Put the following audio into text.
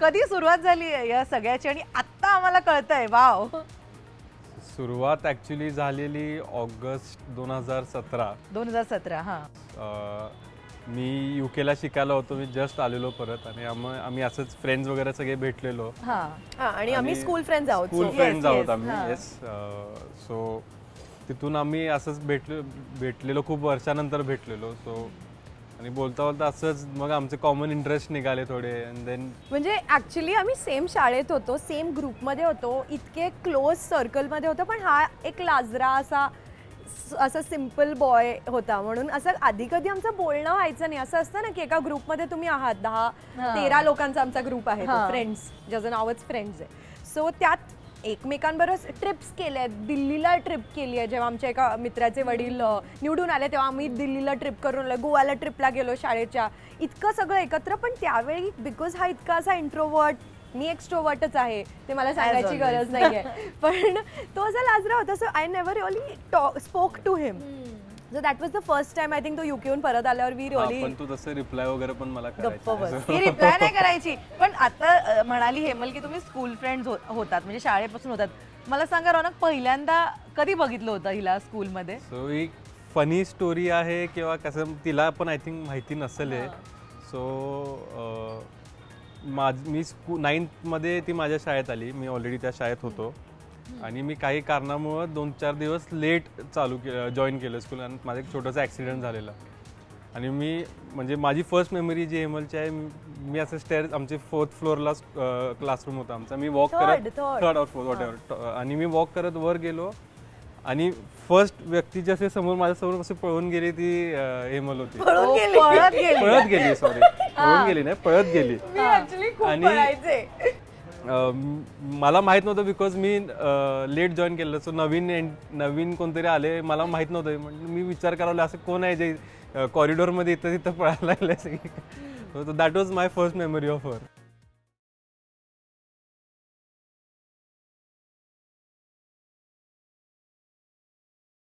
कधी सुरुवात झाली आहे या सगळ्याची आणि आत्ता आम्हाला कळतंय वाव. सुरुवात ॲक्च्युली झालेली ऑगस्ट दोन हजार सतरा. दोन हजार सतरा हा. मी यू केला शिकायला होतो मी जस्ट आलेलो परत आणि आम- आम्ही असंच फ्रेंड्स वगैरे सगळे भेटलेलो. हा. हा आणि आम्ही आणि स्कूल फ्रेंड्स आहोत स्कूल so- फ्रेंड्स yes, आहोत आम्ही हां. येस सो तिथून आम्ही असंच भेटलो भेटलेलो खूप वर्षानंतर भेटलेलो सो आणि बोलता बोलता असंच मग आमचे कॉमन इंटरेस्ट निघाले थोडे अँड देन म्हणजे ऍक्च्युली आम्ही सेम शाळेत होतो सेम ग्रुपमध्ये होतो इतके क्लोज सर्कलमध्ये होतो पण हा एक लाजरा असा स- असा सिंपल बॉय होता म्हणून असं आधी कधी आमचं बोलणं व्हायचं नाही असं असतं ना की एका ग्रुपमध्ये तुम्ही आहात दहा. तेरा लोकांचा आमचा ग्रुप आहे. फ्रेंड्स ज्याचं नावच फ्रेंड्स आहे सो त्यात एकमेकांबरोबर ट्रिप्स केल्या आहेत. दिल्लीला ट्रिप केली आहे. जेव्हा आमच्या एका मित्राचे वडील निवडून आले तेव्हा आम्ही दिल्लीला ट्रिप करून आलो. गोव्याला ट्रिपला गेलो शाळेच्या. इतकं सगळं एकत्र पण त्यावेळी बिकॉज हा इतका असा इंट्रोवर्ट मी एक्स्ट्रोवर्टच आहे ते मला सांगायची. गरज नाहीये. पण तो असा लाजरा होता so I never really spoke to him so that was the first time I think तो युकेहून परत आल्यावर वी रिअली पण तू तसं रिप्लाय वगैरे पण मला गप्प बस. ती रिप्लाय नाही करायची. पण आता म्हणाली हेमल की तुम्ही स्कूल फ्रेंड होतात म्हणजे शाळेपासून होतात. मला सांगा रौनक पहिल्यांदा कधी बघितलं होतं हिला स्कूलमध्ये सो एक फनी स्टोरी आहे किंवा कसं तिला पण आय थिंक माहिती नसेल सो माझ मी स्कू नाईन्थमध्ये ती माझ्या शाळेत आली. मी ऑलरेडी त्या शाळेत होतो. आणि मी काही कारणामुळं दोन चार दिवस लेट चालू केलं जॉईन केलं स्कूल आणि माझा एक छोटासा ॲक्सिडेंट झालेला. आणि मी म्हणजे माझी फर्स्ट मेमरी जी हेमलची आहे मी असं स्टेअर आमचे फोर्थ फ्लोअरला क्लासरूम होता आमचा. मी वॉक करत. थर्ड और फोर्थ वॉट आणि मी वॉक करत वर गेलो आणि फर्स्ट व्यक्ती जसे समोर माझ्यासमोर कशी पळून गेली ती हेमल होती. पळत गेली. पळत गेली सॉरी पळून गेली नाही पळत गेली. मी ऍक्च्युली खूप आणि- मला माहीत नव्हतं बिकॉज मी लेट जॉईन केलं सो नवीन एन- नवीन कोणतरी आले मला माहीत नव्हतं. म्हणजे मी विचार करावला असं कोण आहे जे कॉरिडॉरमध्ये इथं तिथं पळायला लागलं सगळी that was my first memory of her